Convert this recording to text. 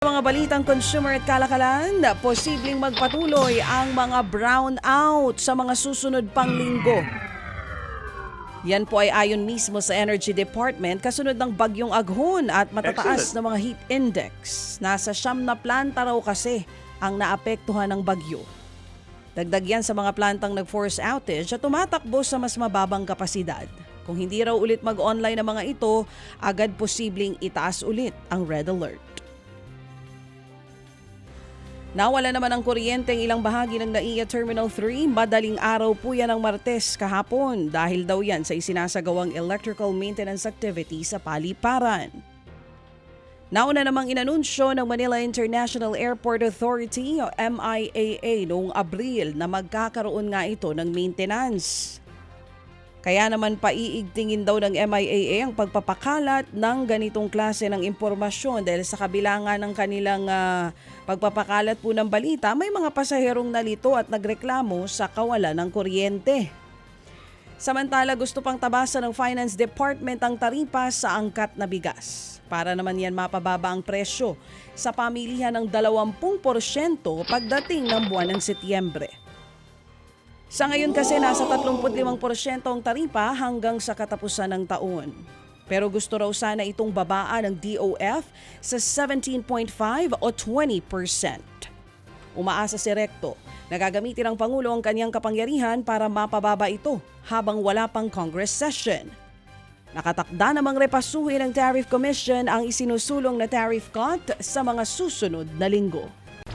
mga balitang consumer at kalakalan, posibleng magpatuloy ang mga brown out sa mga susunod pang linggo. Yan po ay ayon mismo sa Energy Department kasunod ng bagyong aghon at matataas na mga heat index. Nasa siyam na planta raw kasi ang naapektuhan ng bagyo. Dagdag yan sa mga plantang nag-force outage at tumatakbo sa mas mababang kapasidad. Kung hindi raw ulit mag-online ang mga ito, agad posibleng itaas ulit ang red alert. Nawala naman ang kuryente ang ilang bahagi ng NAIA Terminal 3. Madaling araw po yan ng Martes kahapon dahil daw yan sa isinasagawang electrical maintenance activity sa paliparan. Nauna namang inanunsyo ng Manila International Airport Authority o MIAA noong Abril na magkakaroon nga ito ng maintenance. Kaya naman paiigtingin daw ng MIAA ang pagpapakalat ng ganitong klase ng impormasyon dahil sa kabila nga ng kanilang ah, pagpapakalat po ng balita, may mga pasaherong nalito at nagreklamo sa kawalan ng kuryente. Samantala gusto pang tabasa ng Finance Department ang taripa sa angkat na bigas. Para naman yan mapababa ang presyo sa pamilihan ng 20% pagdating ng buwan ng Setyembre. Sa ngayon kasi nasa 35% ang taripa hanggang sa katapusan ng taon. Pero gusto raw sana itong babaan ng DOF sa 17.5 o 20%. Umaasa si Recto na gagamitin ng Pangulo ang kanyang kapangyarihan para mapababa ito habang wala pang Congress session. Nakatakda namang repasuhin ng Tariff Commission ang isinusulong na tariff cut sa mga susunod na linggo.